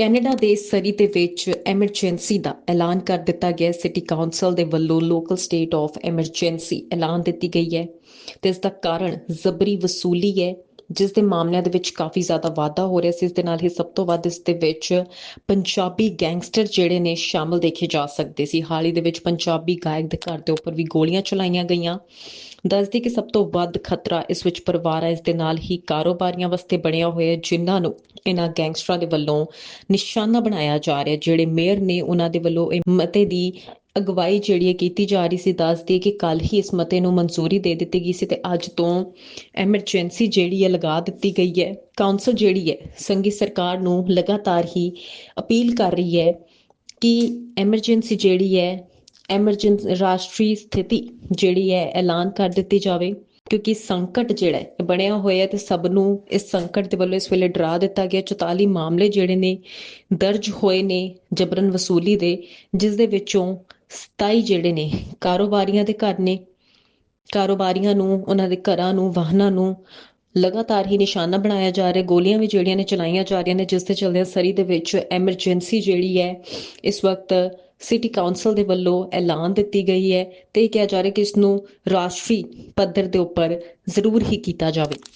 Canada ਦੇ ਸਰੀ ਦੇ ਵਿੱਚ ਐਮਰਜੈਂਸੀ ਦਾ ਐਲਾਨ ਕਰ ਦਿੱਤਾ ਗਿਆ ਸਿਟੀ ਕਾਉਂਸਲ ਦੇ ਵੱਲੋਂ ਲੋਕਲ ਸਟੇਟ ਆਫ ਐਮਰਜੈਂਸੀ ਐਲਾਨ ਦਿੱਤੀ ਗਈ ਹੈ ਤੇ ਇਸ ਦਾ ਕਾਰਨ ਜ਼ਬਰੀ ਵਸੂਲੀ ਹੈ। ਜਿਸ ਦੇ ਮਾਮਲਿਆਂ ਦੇ ਵਿੱਚ ਕਾਫੀ ਜ਼ਿਆਦਾ ਵਾਧਾ ਹੋ ਰਿਹਾ ਸੀ, ਇਸ ਦੇ ਨਾਲ ਹੀ ਸਭ ਤੋਂ ਵੱਧ ਇਸ ਦੇ ਵਿੱਚ ਪੰਜਾਬੀ ਗੈਂਗਸਟਰ ਜਿਹੜੇ ਨੇ ਸ਼ਾਮਲ ਦੇਖੇ ਜਾ ਸਕਦੇ ਸੀ। ਹਾਲ ਹੀ ਦੇ ਵਿੱਚ ਪੰਜਾਬੀ ਗਾਇਕ ਦੇ ਘਰ ਦੇ ਉੱਪਰ ਵੀ ਗੋਲੀਆਂ ਚਲਾਈਆਂ ਗਈਆਂ। ਦੱਸਦੀ ਕਿ ਸਭ ਤੋਂ ਵੱਧ ਖਤਰਾ ਇਸ ਵਿੱਚ ਪਰਿਵਾਰ ਹੈ ਇਸ ਦੇ ਨਾਲ ਹੀ ਕਾਰੋਬਾਰੀਆਂ ਵਾਸਤੇ ਬਣਿਆ ਹੋਇਆ, ਜਿਨ੍ਹਾਂ ਨੂੰ ਇਹਨਾਂ ਗੈਂਗਸਟਰਾਂ ਦੇ ਵੱਲੋਂ ਨਿਸ਼ਾਨਾ ਬਣਾਇਆ ਜਾ ਰਿਹਾ, ਜਿਹੜੇ ਮੇਅਰ ਨੇ ਉਹਨਾਂ ਦੇ ਵੱਲੋਂ ਇਹ ਮਤੇ ਦੀ ਅਗਵਾਈ ਜਿਹੜੀ ਹੈ ਕੀਤੀ ਜਾ ਰਹੀ ਸੀ ਦੱਸਦੀ ਹੈ ਕਿ ਕੱਲ ਹੀ ਇਸ ਮਤੇ ਨੂੰ ਮਨਜ਼ੂਰੀ ਦੇ ਦਿੱਤੀ ਗਈ ਸੀ ਤੇ ਅੱਜ ਤੋਂ ਐਮਰਜੈਂਸੀ ਜਿਹੜੀ ਹੈ ਲਗਾ ਦਿੱਤੀ ਗਈ ਹੈ। ਕਾਉਂਸਲ ਜਿਹੜੀ ਹੈ, ਸੰਘੀ ਸਰਕਾਰ ਨੂੰ ਲਗਾਤਾਰ ਹੀ ਅਪੀਲ ਕਰ ਰਹੀ ਹੈ ਕਿ ਐਮਰਜੈਂਸੀ ਜਿਹੜੀ ਹੈ, ਐਮਰਜੈਂਸੀ, ਰਾਸ਼ਟਰੀ ਸਥਿਤੀ ਜਿਹੜੀ ਹੈ ਐਲਾਨ ਕਰ ਦਿੱਤੀ ਜਾਵੇ, ਕਿਉਂਕਿ ਸੰਕਟ ਜਿਹੜਾ ਹੈ ਬਣਿਆ ਹੋਇਆ ਤੇ ਸਭ ਨੂੰ ਇਸ ਸੰਕਟ ਦੇ ਵੱਲੋਂ ਇਸ ਵੇਲੇ ਡਰਾ ਦਿੱਤਾ ਗਿਆ। 44 ਮਾਮਲੇ ਜਿਹੜੇ ਨੇ ਦਰਜ ਹੋਏ ਨੇ ਜਬਰਨ ਵਸੂਲੀ ਦੇ, ਜਿਸ ਦੇ ਵਿੱਚੋਂ 27 ਜਿਹੜੇ ਨੇ, ਕਾਰੋਬਾਰੀਆਂ ਦੇ ਘਰ ਨੇ। ਕਾਰੋਬਾਰੀਆਂ ਨੂੰ, ਉਹਨਾਂ ਦੇ ਘਰਾਂ ਨੂੰ, ਵਾਹਨਾਂ ਨੂੰ ਲਗਾਤਾਰ ਹੀ ਨਿਸ਼ਾਨਾ ਬਣਾਇਆ ਜਾ ਰਿਹਾ। ਗੋਲੀਆਂ ਵੀ ਜਿਹੜੀਆਂ ਨੇ ਚਲਾਈਆਂ ਜਾ ਰਹੀਆਂ ਨੇ, ਜਿਸ ਦੇ ਚਲਦੇ ਸਰੀ ਦੇ ਵਿੱਚ ਐਮਰਜੈਂਸੀ ਜਿਹੜੀ ਹੈ, ਇਸ ਵਕਤ ਸਿਟੀ ਕਾਉਂਸਲ ਦੇ ਵੱਲੋਂ ਐਲਾਨ ਦਿੱਤੀ ਗਈ ਹੈ ਤੇ ਇਹ ਕਿਹਾ ਜਾ ਰਿਹਾ ਕਿ ਇਸ ਨੂੰ ਰਾਸ਼ਟਰੀ ਪੱਧਰ ਦੇ ਉੱਪਰ ਜ਼ਰੂਰ ਹੀ ਕੀਤਾ ਜਾਵੇ।